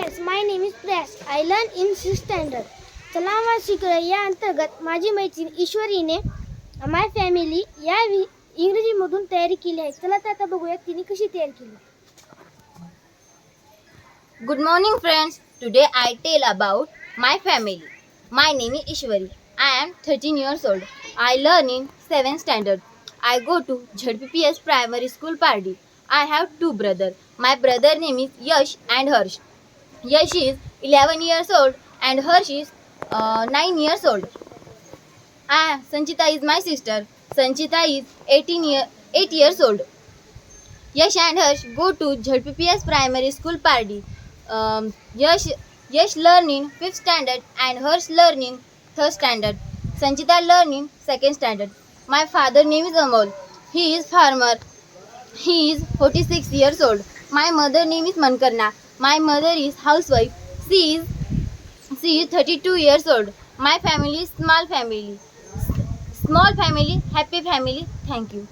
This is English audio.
Friends my name is I learn in six standard चला मा या अंतर्गत माझी मैत्रीण ईश्वरीने माय फॅमिली या वि इंग्रजीमधून तयारी केली आहे चला तर आता बघूया तिने कशी तयारी केली good morning friends today I tell about my family my name is Ishwari I am thirteen years old I learn in seven standard I go to Z P P S primary school Pardi I have two brother my brother name is Yash and Harsh Yash is 11 years old and Harsh is 9 years old. Sanchita is my sister. Sanchita is 8 years old. Yash and Harsh go to JPPS primary school party. Yash learning 5th standard and Harsh learning 3rd standard. Sanchita learning 2nd standard. My father name is Amol. He is farmer. He is 46 years old. My mother name is Mankarna. My mother is housewife. She is she is 32 years old. My family is small family. Small family, happy family. Thank you.